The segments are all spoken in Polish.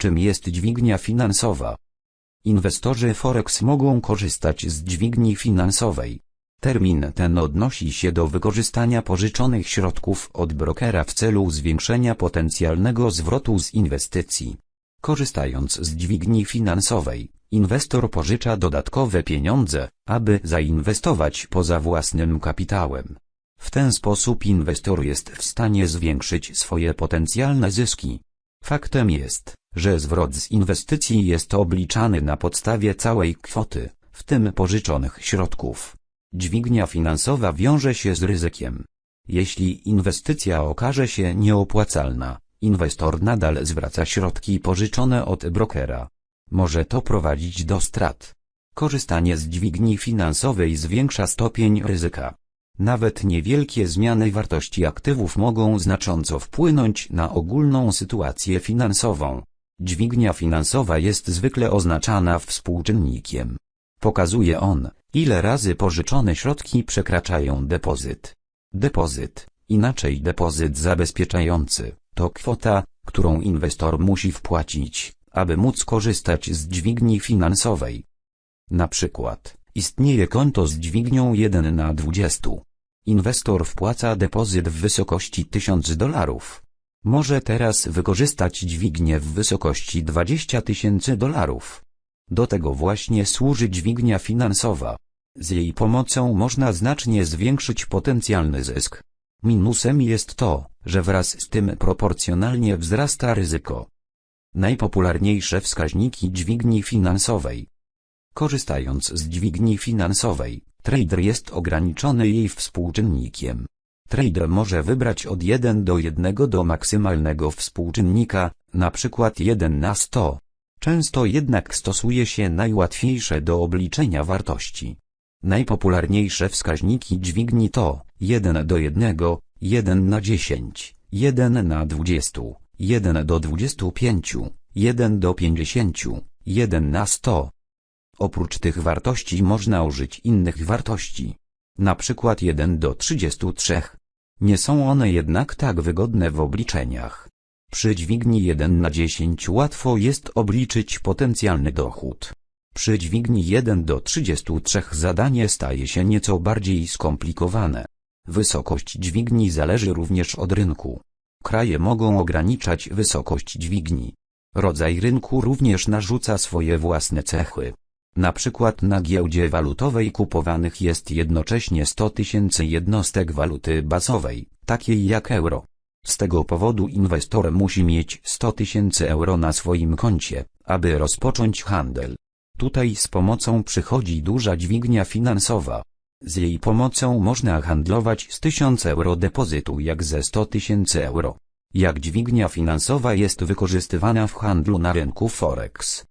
Czym jest dźwignia finansowa? Inwestorzy Forex mogą korzystać z dźwigni finansowej. Termin ten odnosi się do wykorzystania pożyczonych środków od brokera w celu zwiększenia potencjalnego zwrotu z inwestycji. Korzystając z dźwigni finansowej, inwestor pożycza dodatkowe pieniądze, aby zainwestować poza własnym kapitałem. W ten sposób inwestor jest w stanie zwiększyć swoje potencjalne zyski. Faktem jest, że zwrot z inwestycji jest obliczany na podstawie całej kwoty, w tym pożyczonych środków. Dźwignia finansowa wiąże się z ryzykiem. Jeśli inwestycja okaże się nieopłacalna, inwestor nadal zwraca środki pożyczone od brokera. Może to prowadzić do strat. Korzystanie z dźwigni finansowej zwiększa stopień ryzyka. Nawet niewielkie zmiany wartości aktywów mogą znacząco wpłynąć na ogólną sytuację finansową. Dźwignia finansowa jest zwykle oznaczana współczynnikiem. Pokazuje on, ile razy pożyczone środki przekraczają depozyt. Depozyt, inaczej depozyt zabezpieczający, to kwota, którą inwestor musi wpłacić, aby móc korzystać z dźwigni finansowej. Na przykład, istnieje konto z dźwignią 1 na 20. Inwestor wpłaca depozyt w wysokości 1000 dolarów. Może teraz wykorzystać dźwignię w wysokości 20 tysięcy dolarów. Do tego właśnie służy dźwignia finansowa. Z jej pomocą można znacznie zwiększyć potencjalny zysk. Minusem jest to, że wraz z tym proporcjonalnie wzrasta ryzyko. Najpopularniejsze wskaźniki dźwigni finansowej. Korzystając z dźwigni finansowej, trader jest ograniczony jej współczynnikiem. Trader może wybrać od 1 do 1 do maksymalnego współczynnika, np. 1 na 100. Często jednak stosuje się najłatwiejsze do obliczenia wartości. Najpopularniejsze wskaźniki dźwigni to 1 do 1, 1 na 10, 1 na 20, 1 do 25, 1 do 50, 1 na 100. Oprócz tych wartości można użyć innych wartości. Na przykład 1 do 33. Nie są one jednak tak wygodne w obliczeniach. Przy dźwigni 1 na 10 łatwo jest obliczyć potencjalny dochód. Przy dźwigni 1 do 33 zadanie staje się nieco bardziej skomplikowane. Wysokość dźwigni zależy również od rynku. Kraje mogą ograniczać wysokość dźwigni. Rodzaj rynku również narzuca swoje własne cechy. Na przykład na giełdzie walutowej kupowanych jest jednocześnie 100 tysięcy jednostek waluty bazowej, takiej jak euro. Z tego powodu inwestor musi mieć 100 tysięcy euro na swoim koncie, aby rozpocząć handel. Tutaj z pomocą przychodzi duża dźwignia finansowa. Z jej pomocą można handlować z 1000 euro depozytu jak ze 100 tysięcy euro. Jak dźwignia finansowa jest wykorzystywana w handlu na rynku Forex.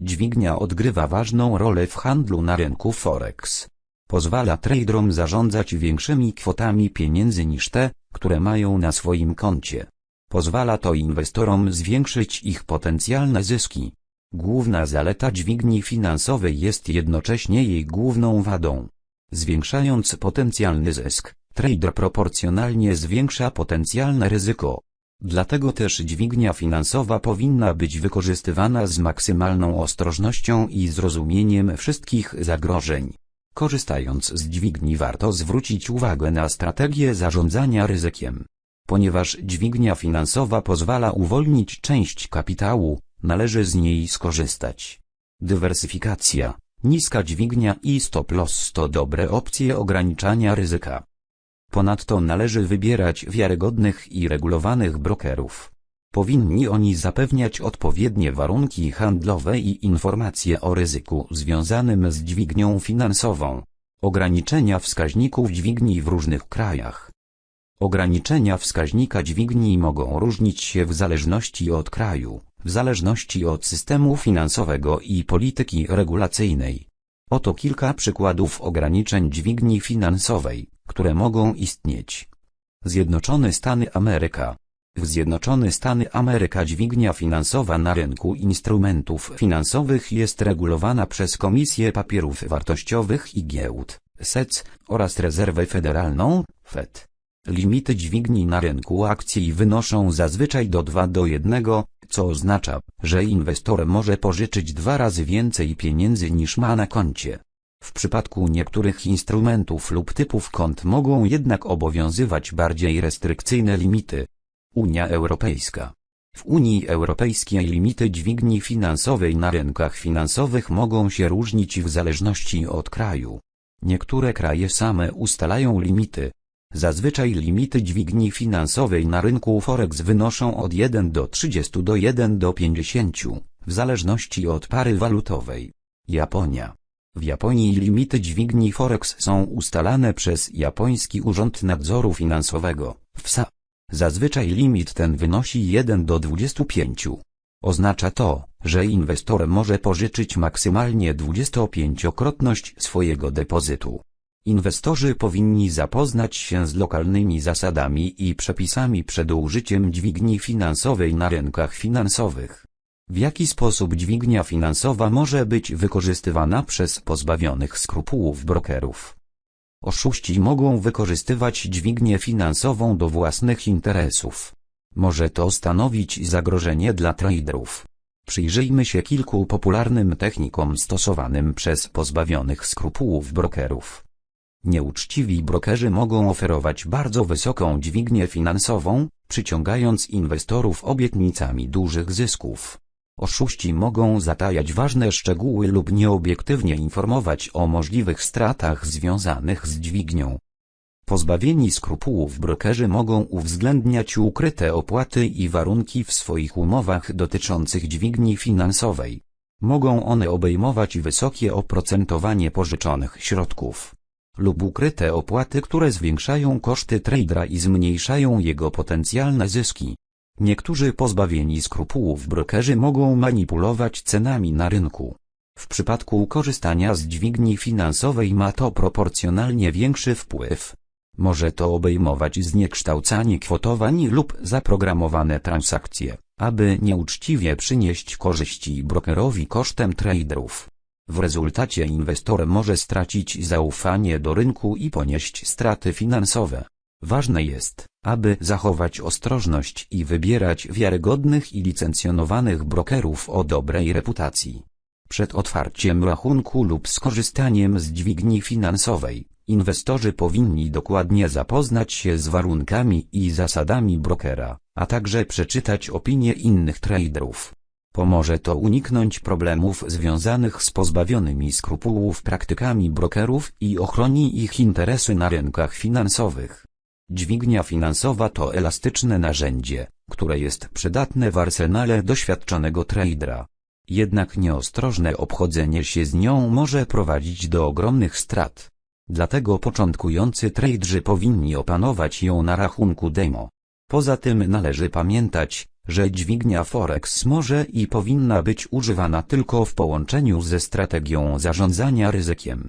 Dźwignia odgrywa ważną rolę w handlu na rynku Forex. Pozwala traderom zarządzać większymi kwotami pieniędzy niż te, które mają na swoim koncie. Pozwala to inwestorom zwiększyć ich potencjalne zyski. Główna zaleta dźwigni finansowej jest jednocześnie jej główną wadą. Zwiększając potencjalny zysk, trader proporcjonalnie zwiększa potencjalne ryzyko. Dlatego też dźwignia finansowa powinna być wykorzystywana z maksymalną ostrożnością i zrozumieniem wszystkich zagrożeń. Korzystając z dźwigni warto zwrócić uwagę na strategię zarządzania ryzykiem. Ponieważ dźwignia finansowa pozwala uwolnić część kapitału, należy z niej skorzystać. Dywersyfikacja, niska dźwignia i stop loss to dobre opcje ograniczania ryzyka. Ponadto należy wybierać wiarygodnych i regulowanych brokerów. Powinni oni zapewniać odpowiednie warunki handlowe i informacje o ryzyku związanym z dźwignią finansową. Ograniczenia wskaźników dźwigni w różnych krajach. Ograniczenia wskaźnika dźwigni mogą różnić się w zależności od kraju, w zależności od systemu finansowego i polityki regulacyjnej. Oto kilka przykładów ograniczeń dźwigni finansowej, które mogą istnieć. Zjednoczone Stany Ameryka w Zjednoczone Stany Ameryka dźwignia finansowa na rynku instrumentów finansowych jest regulowana przez Komisję Papierów Wartościowych i Giełd, SEC, oraz Rezerwę Federalną, FED. Limity dźwigni na rynku akcji wynoszą zazwyczaj do 2 do 1, co oznacza, że inwestor może pożyczyć dwa razy więcej pieniędzy niż ma na koncie. W przypadku niektórych instrumentów lub typów kont mogą jednak obowiązywać bardziej restrykcyjne limity. Unia Europejska w Unii Europejskiej limity dźwigni finansowej na rynkach finansowych mogą się różnić w zależności od kraju. Niektóre kraje same ustalają limity. Zazwyczaj limity dźwigni finansowej na rynku Forex wynoszą od 1 do 30 do 1 do 50, w zależności od pary walutowej. Japonia. W Japonii limity dźwigni Forex są ustalane przez Japoński Urząd Nadzoru Finansowego, FSA. Zazwyczaj limit ten wynosi 1 do 25. Oznacza to, że inwestor może pożyczyć maksymalnie 25-krotność swojego depozytu. Inwestorzy powinni zapoznać się z lokalnymi zasadami i przepisami przed użyciem dźwigni finansowej na rynkach finansowych. W jaki sposób dźwignia finansowa może być wykorzystywana przez pozbawionych skrupułów brokerów? Oszuści mogą wykorzystywać dźwignię finansową do własnych interesów. Może to stanowić zagrożenie dla traderów. Przyjrzyjmy się kilku popularnym technikom stosowanym przez pozbawionych skrupułów brokerów. Nieuczciwi brokerzy mogą oferować bardzo wysoką dźwignię finansową, przyciągając inwestorów obietnicami dużych zysków. Oszuści mogą zatajać ważne szczegóły lub nieobiektywnie informować o możliwych stratach związanych z dźwignią. Pozbawieni skrupułów brokerzy mogą uwzględniać ukryte opłaty i warunki w swoich umowach dotyczących dźwigni finansowej. Mogą one obejmować wysokie oprocentowanie pożyczonych środków lub ukryte opłaty, które zwiększają koszty tradera i zmniejszają jego potencjalne zyski. Niektórzy pozbawieni skrupułów brokerzy mogą manipulować cenami na rynku. W przypadku korzystania z dźwigni finansowej ma to proporcjonalnie większy wpływ. Może to obejmować zniekształcanie kwotowań lub zaprogramowane transakcje, aby nieuczciwie przynieść korzyści brokerowi kosztem traderów. W rezultacie inwestor może stracić zaufanie do rynku i ponieść straty finansowe. Ważne jest, aby zachować ostrożność i wybierać wiarygodnych i licencjonowanych brokerów o dobrej reputacji. Przed otwarciem rachunku lub skorzystaniem z dźwigni finansowej, inwestorzy powinni dokładnie zapoznać się z warunkami i zasadami brokera, a także przeczytać opinie innych traderów. Pomoże to uniknąć problemów związanych z pozbawionymi skrupułów praktykami brokerów i ochroni ich interesy na rynkach finansowych. Dźwignia finansowa to elastyczne narzędzie, które jest przydatne w arsenale doświadczonego tradera. Jednak nieostrożne obchodzenie się z nią może prowadzić do ogromnych strat. Dlatego początkujący traderzy powinni opanować ją na rachunku demo. Poza tym należy pamiętać, że dźwignia Forex może i powinna być używana tylko w połączeniu ze strategią zarządzania ryzykiem.